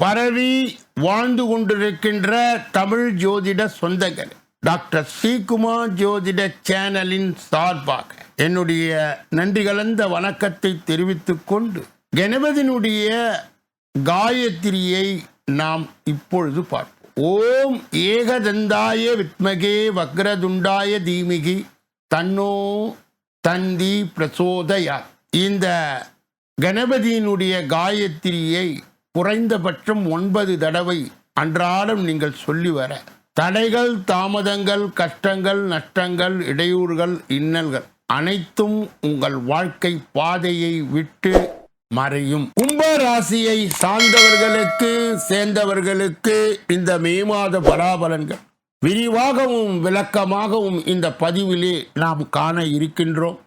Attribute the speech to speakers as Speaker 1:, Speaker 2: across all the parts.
Speaker 1: பரவி வாழ்ந்து கொண்டிருக்கின்ற தமிழ் ஜோதிட சொந்தகர் டாக்டர் ஸ்ரீகுமார் ஜோதிட சேனலின் சார்பாக என்னுடைய நன்றி கலந்த வணக்கத்தை தெரிவித்துக் கொண்டு கணபதியினுடைய காயத்ரியை நாம் இப்பொழுது பார்ப்போம். ஓம் ஏகதந்தாய வித்மகே வக்ரதுண்டாய தீமிகி தன்னோ தந்தி பிரசோதயா இந்த கணபதியினுடைய காயத்ரியை குறைந்தபட்சம் ஒன்பது தடவை அன்றாடம் நீங்கள் சொல்லி வர. தடைகள் தாமதங்கள் கஷ்டங்கள் நஷ்டங்கள் இடையூறுகள் இன்னல்கள் அனைத்தும் உங்கள் வாழ்க்கை பாதையை விட்டு மறையும். கும்ப ராசியை சார்ந்தவர்களுக்கு சேர்ந்தவர்களுக்கு இந்த மே மாத பராபலன்கள் விரிவாகவும் விளக்கமாகவும் இந்த பதிவிலே நாம் காண இருக்கின்றோம்.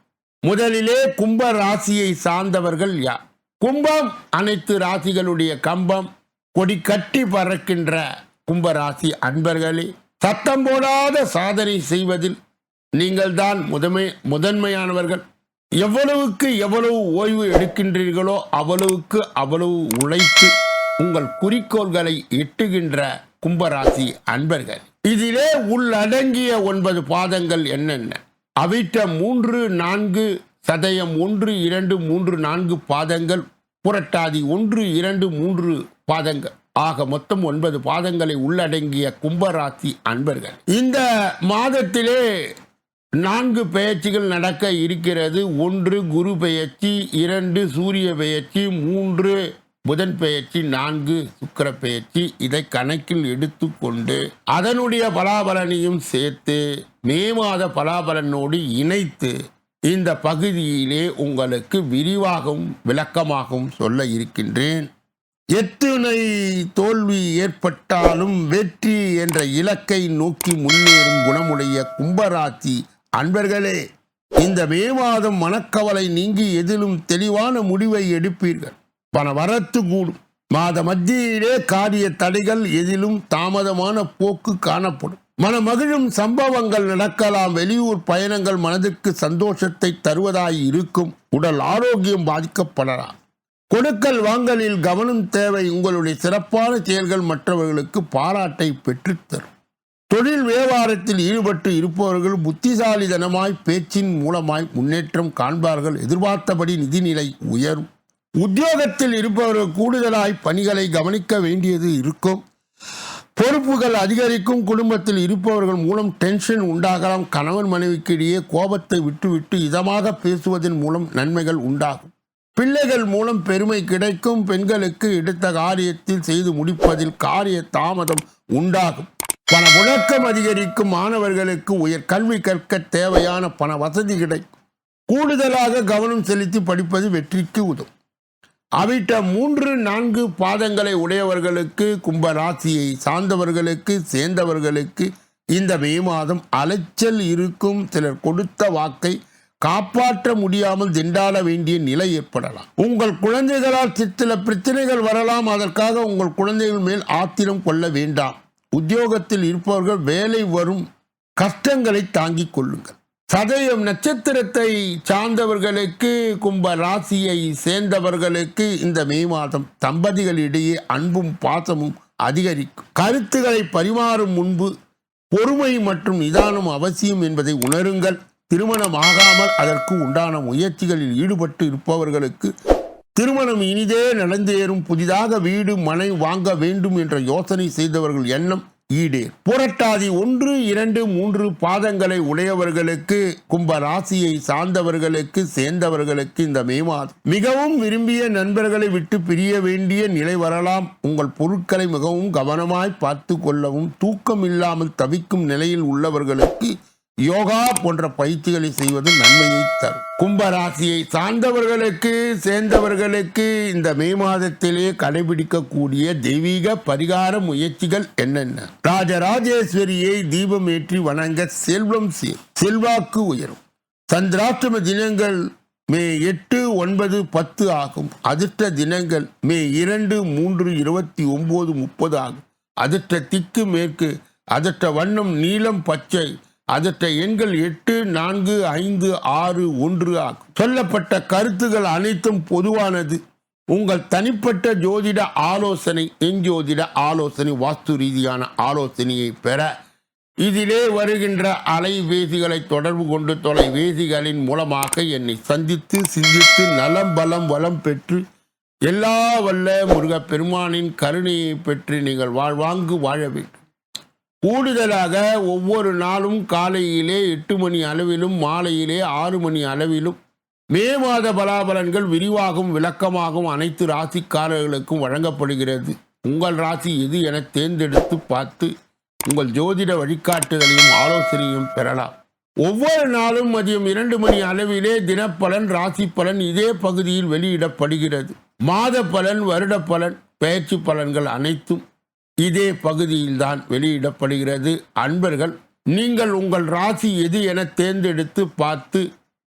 Speaker 1: முதலிலே கும்ப ராசியை சார்ந்தவர்கள் யார்? கும்பம் அனைத்து ராசிகளுடைய கம்பம் கொடி கட்டி பறக்கின்ற கும்ப ராசி அன்பர்களே சத்தம் போடாத சாதனை செய்வதில் நீங்கள் தான் முதன்மை முதன்மையானவர்கள். எவ்வளவுக்கு எவ்வளவு ஓய்வு எடுக்கின்றீர்களோ அவ்வளவுக்கு அவ்வளவு உழைத்து உங்கள் குறிக்கோள்களை எட்டுகின்ற கும்பராசி அன்பர்கள். இதிலே உள்ளடங்கிய ஒன்பது பாதங்கள் என்னென்ன? அவிட்ட மூன்று நான்கு சதயம் ஒன்று இரண்டு மூன்று நான்கு பாதங்கள் புரட்டாதி ஒன்று இரண்டு மூன்று பாதங்கள். ஆக மொத்தம் ஒன்பது பாதங்களை உள்ளடங்கிய கும்பராசி அன்பர்கள். இந்த மாதத்திலே நான்கு பெயர்ச்சிகள் நடக்க இருக்கிறது. ஒன்று குரு பெயர்ச்சி இரண்டு சூரிய பெயர்ச்சி மூன்று புதன் பெயர்ச்சி நான்கு சுக்கிர பெயர்ச்சி. இதை கணக்கில் எடுத்துக்கொண்டு அதனுடைய பலாபலனையும் சேர்த்து மே மாத பலாபலனோடு இணைத்து இந்த பகுதியிலே உங்களுக்கு விரிவாகவும் விளக்கமாகவும் சொல்ல இருக்கின்றேன். எத்துணை தோல்வி ஏற்பட்டாலும் வெற்றி என்ற இலக்கை நோக்கி முன்னேறும் குணமுடைய கும்பராசி அன்பர்களே இந்த மே மாதம் மனக்கவலை நீங்கி எதிலும் தெளிவான முடிவை எடுப்பீர்கள். பண வரத்து கூடும். மாத மத்தியிலே காரிய தடைகள் எதிலும் தாமதமான போக்கு காணப்படும். மனமகிழும் சம்பவங்கள் நடக்கலாம். வெளியூர் பயணங்கள் மனதிற்கு சந்தோஷத்தை தருவதாய் இருக்கும். உடல் ஆரோக்கியம் பாதிக்கப்படலாம். கொடுக்கல் வாங்கலில் கவனம் தேவை. உங்களுடைய சிறப்பான செயல்கள் மற்றவர்களுக்கு பாராட்டை பெற்றுத்தரும் தொழில் வியாபாரத்தில் ஈடுபட்டு இருப்பவர்கள் புத்திசாலிதனமாய் பேச்சின் மூலமாய் முன்னேற்றம் காண்பார்கள். எதிர்பார்த்தபடி நிதிநிலை உயரும். உத்தியோகத்தில் இருப்பவர்கள் கூடுதலாய் பணிகளை கவனிக்க வேண்டியது இருக்கும். பொறுப்புகள் அதிகரிக்கும் குடும்பத்தில் இருப்பவர்கள் மூலம் டென்ஷன் உண்டாகலாம். கணவன் மனைவிக்கு இடையே கோபத்தை விட்டுவிட்டு இதமாக பேசுவதன் மூலம் நன்மைகள் உண்டாகும். பிள்ளைகள் மூலம் பெருமை கிடைக்கும். பெண்களுக்கு எடுத்த காரியத்தில் செய்து முடிப்பதில் காரிய தாமதம் உண்டாகும். பண புழக்கம் அதிகரிக்கும். மாணவர்களுக்கு உயர் கல்வி கற்க தேவையான பண வசதி கிடைக்கும். கூடுதலாக கவனம் செலுத்தி படிப்பது வெற்றிக்கு உதவும். அவிட்ட மூன்று நான்கு பாதங்களை உடையவர்களுக்கு கும்ப ராசியை சார்ந்தவர்களுக்கு சேர்ந்தவர்களுக்கு இந்த மே மாதம் அலைச்சல் இருக்கும். சிலர் கொடுத்த வாக்கை காப்பாற்ற முடியாமல் திண்டாட வேண்டிய நிலை ஏற்படலாம். உங்கள் குழந்தைகளால் சில பிரச்சனைகள் வரலாம். அதற்காக உங்கள் குழந்தைகள் மேல் ஆத்திரம் கொள்ள வேண்டாம். உத்தியோகத்தில் இருப்பவர்கள் வேலை வரும் கஷ்டங்களை தாங்கிக் கொள்ளுங்கள். சதயம் நட்சத்திரத்தை சார்ந்தவர்களுக்கு கும்ப ராசியை சேர்ந்தவர்களுக்கு இந்த மே மாதம் தம்பதிகளிடையே அன்பும் பாசமும் அதிகரிக்கும். கருத்துக்களை பரிமாறும் முன்பு பொறுமை மற்றும் நிதானம் அவசியம் என்பதை உணருங்கள். திருமணம் ஆகாமல் அதற்கு உண்டான முயற்சிகளில் ஈடுபட்டு இருப்பவர்களுக்கு திருமணம் இனிதே நடந்தேறும். புதிதாக வீடு மனை வாங்க வேண்டும் என்ற யோசனை செய்தவர்கள் எண்ணம் ஈடு. புரட்டாதி ஒன்று இரண்டு மூன்று பாதங்களை உடையவர்களுக்கு கும்ப ராசியை சார்ந்தவர்களுக்கு சேர்ந்தவர்களுக்கு இந்த மே மாதம். மிகவும் விரும்பிய நண்பர்களை விட்டு பிரிய வேண்டிய நிலை வரலாம். உங்கள் பொருட்களை மிகவும் கவனமாய் பார்த்து கொள்ளவும் தூக்கம் இல்லாமல் தவிக்கும் நிலையில் உள்ளவர்களுக்கு யோகா போன்ற பயிற்சிகளை செய்வது நன்மையை தரும். கும்பராசியை சார்ந்தவர்களுக்கு சேர்ந்தவர்களுக்கு இந்த மே மாதத்திலே கடைபிடிக்கக்கூடிய தெய்வீக பரிகார முயற்சிகள் என்னென்ன? ராஜராஜேஸ்வரியை தீபம் ஏற்றி வணங்க செல்வம் சீர் செல்வாக்கு உயரும். சந்திராஷ்டம தினங்கள் மே எட்டு ஒன்பது பத்து ஆகும். அதிர்ஷ்ட தினங்கள் மே இரண்டு மூன்று இருபத்தி ஒன்பது முப்பது ஆகும். அதிர்ஷ்ட திக்கு மேற்கு அதிர்ஷ்ட வண்ணம் நீலம் பச்சை அதற்ற எண்கள் எட்டு நான்கு ஐந்து ஆறு ஒன்று ஆகும் சொல்லப்பட்ட கருத்துகள் அனைத்தும் பொதுவானது. உங்கள் தனிப்பட்ட ஜோதிட ஆலோசனை எஞ்சோதிட ஆலோசனை வாஸ்து ரீதியான ஆலோசனையை பெற இதிலே வருகின்ற அலைவேசிகளை தொடர்பு கொண்டு தொலைவேசிகளின் மூலமாக என்னை சந்தித்து சிந்தித்து நலம் பலம் வளம் பெற்று எல்லா வல்ல முருகப்பெருமானின் கருணையை பெற்று நீங்கள் வாழ்வாங்கு வாழ வேண்டும். கூடுதலாக ஒவ்வொரு நாளும் காலையிலே எட்டு மணி அளவிலும் மாலையிலே ஆறு மணி அளவிலும் மே மாத பலாபலன்கள் விரிவாகவும் விளக்கமாகவும் அனைத்து ராசிக்காரர்களுக்கும் வழங்கப்படுகிறது. உங்கள் ராசி எது என தேர்ந்தெடுத்து பார்த்து உங்கள் ஜோதிட வழிகாட்டுதலையும் ஆலோசனையும் பெறலாம். ஒவ்வொரு நாளும் மதியம் இரண்டு மணி அளவிலே தினப்பலன் ராசி பலன் இதே பகுதியில் வெளியிடப்படுகிறது. மாத பலன் வருட பலன் பயிற்சி பலன்கள் அனைத்தும் இதே பகுதியில்தான் வெளியிடப்படுகிறது. அன்பர்கள் நீங்கள் உங்கள் ராசி எது என தேர்ந்தெடுத்து பார்த்து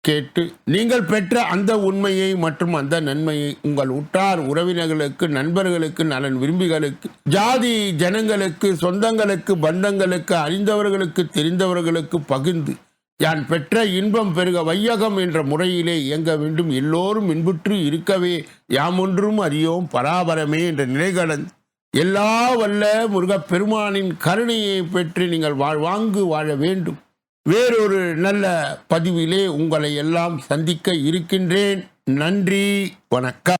Speaker 1: கேட்டு நீங்கள் பெற்ற அந்த உண்மையை மற்றும் அந்த நன்மையை உங்கள் உற்றார் உறவினர்களுக்கு நண்பர்களுக்கு நலன் விரும்பிகளுக்கு ஜாதி ஜனங்களுக்கு சொந்தங்களுக்கு பந்தங்களுக்கு அறிந்தவர்களுக்கு தெரிந்தவர்களுக்கு பகிர்ந்து யான் பெற்ற இன்பம் பெருக வையகம் என்ற முறையிலே இயங்க வேண்டும். எல்லோரும் இன்புற்று இருக்கவே யாமொன்றும் அறியோம் பராபரமே என்ற நிலைகளன் எல்லா வல்ல முருகப் பெருமானின் கருணையை பெற்று நீங்கள் வாழ்வாங்கு வாழ வேண்டும். வேறொரு நல்ல பதிவிலே உங்களை எல்லாம் சந்திக்க இருக்கின்றேன். நன்றி வணக்கம்.